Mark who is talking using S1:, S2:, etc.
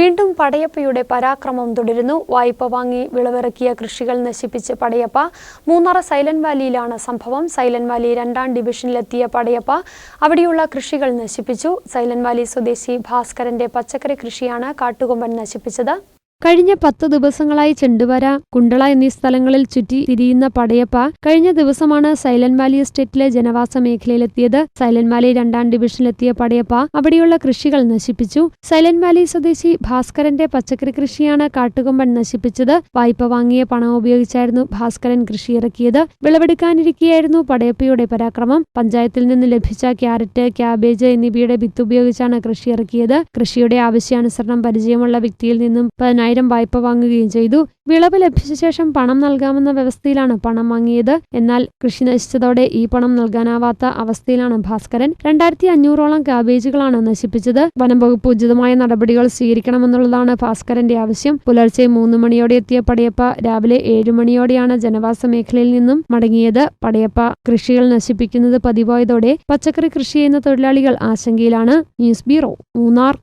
S1: വീണ്ടും പടയപ്പയുടെ പരാക്രമം തുടരുന്നു. വായ്പ വാങ്ങി വിളവിറക്കിയ കൃഷികൾ നശിപ്പിച്ച് പടയപ്പ. മൂന്നാർ സൈലന്റ് വാലിയിലാണ് സംഭവം. സൈലന്റ് വാലി രണ്ടാം ഡിവിഷനിലെത്തിയ പടയപ്പ അവിടെയുള്ള കൃഷികൾ നശിപ്പിച്ചു. സൈലന്റ് വാലി സ്വദേശി ഭാസ്കരന്റെ പച്ചക്കറി കൃഷിയാണ് കാട്ടുകൊമ്പൻ നശിപ്പിച്ചത്. കഴിഞ്ഞ പത്ത് ദിവസങ്ങളായി ചെണ്ടുവര കുണ്ടള എന്നീ സ്ഥലങ്ങളിൽ ചുറ്റി തിരിയുന്ന പടയപ്പ കഴിഞ്ഞ ദിവസമാണ് സൈലന്റ് വാലി എസ്റ്റേറ്റിലെ ജനവാസ മേഖലയിലെത്തിയത്. സൈലന്റ് വാലി രണ്ടാം ഡിവിഷനിലെത്തിയ പടയപ്പ അവിടെയുള്ള കൃഷികൾ നശിപ്പിച്ചു. സൈലന്റ് വാലി സ്വദേശി ഭാസ്കരന്റെ പച്ചക്കറി കൃഷിയാണ് കാട്ടുകൊമ്പൻ നശിപ്പിച്ചത്. വായ്പ വാങ്ങിയ പണം ഉപയോഗിച്ചായിരുന്നു ഭാസ്കരൻ കൃഷി ഇറക്കിയത്. വിളവെടുക്കാനിരിക്കെയായിരുന്നു പടയപ്പയുടെ പരാക്രമം. പഞ്ചായത്തിൽ നിന്ന് ലഭിച്ച ക്യാരറ്റ് ക്യാബേജ് എന്നിവയുടെ വിത്ത് ഉപയോഗിച്ചാണ് കൃഷി ഇറക്കിയത്. കൃഷിയുടെ ആവശ്യാനുസരണം പരിചയമുള്ള വ്യക്തിയിൽ നിന്നും പതിനായിരം വായ്പ വാങ്ങുകയും ചെയ്തു. വിളവ് ലഭിച്ച ശേഷം പണം നൽകാമെന്ന വ്യവസ്ഥയിലാണ് പണം വാങ്ങിയത്. എന്നാൽ കൃഷി നശിച്ചതോടെ ഈ പണം നൽകാനാവാത്ത അവസ്ഥയിലാണ് ഭാസ്കരൻ രണ്ടായിരത്തി അഞ്ഞൂറോളം കാബേജുകളാണ് നശിപ്പിച്ചത്. വനം വകുപ്പ് ഉചിതമായ നടപടികൾ സ്വീകരിക്കണമെന്നുള്ളതാണ് ഭാസ്കരന്റെ ആവശ്യം. പുലർച്ചെ മൂന്ന് മണിയോടെ എത്തിയ പടയപ്പ രാവിലെ ഏഴു മണിയോടെയാണ് ജനവാസ മേഖലയിൽ നിന്നും മടങ്ങിയത്. പടയപ്പ കൃഷികൾ നശിപ്പിക്കുന്നത് പതിവായതോടെ പച്ചക്കറി കൃഷി ചെയ്യുന്ന തൊഴിലാളികൾ ആശങ്കയിലാണ്. News bureau Munnar.